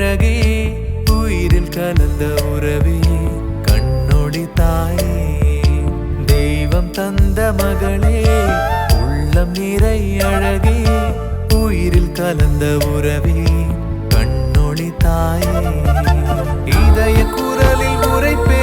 அழகே உயிரில் கலந்த உறவே கண்ணொளி தாயே. தெய்வம் தந்த மகளே உள்ளம் நிறை அழகே உயிரில் கலந்த உறவே கண்ணொளி தாயே. இதய குரலில் உரைப்பே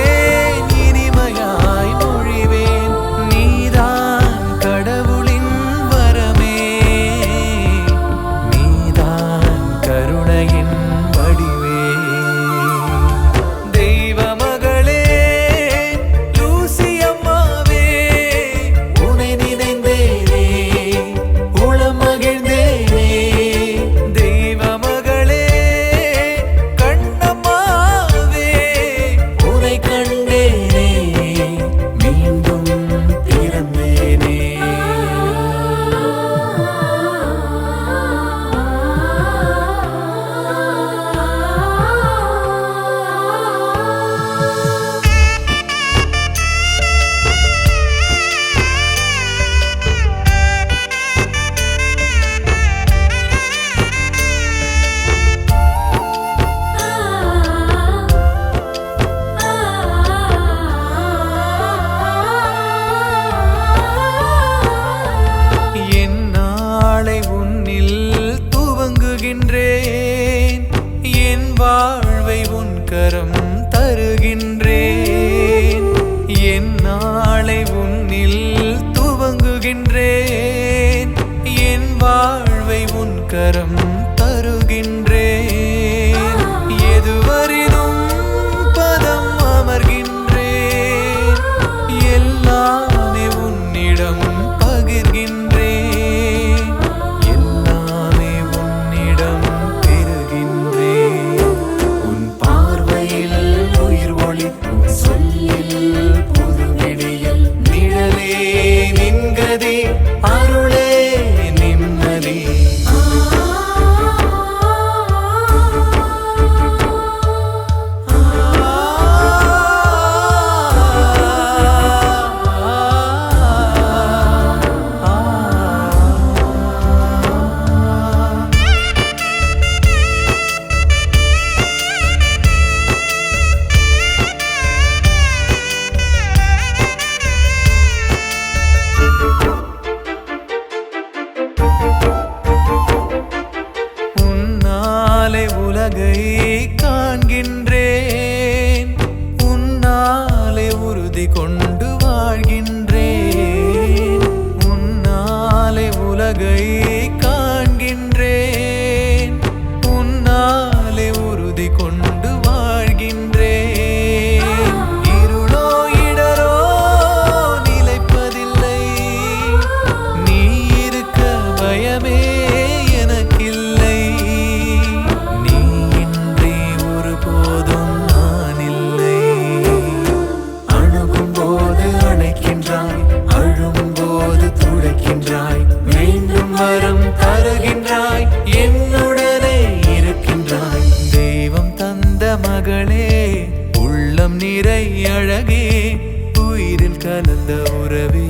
அழகே. உயிரில் கலந்த உறவே.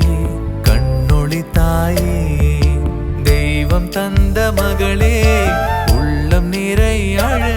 கண்ணொளி தாயே. தெய்வம் தந்த மகளே. உள்ளம் நிறை அழ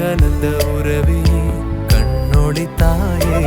கலந்த உறவே கண்ணொளி தாயே.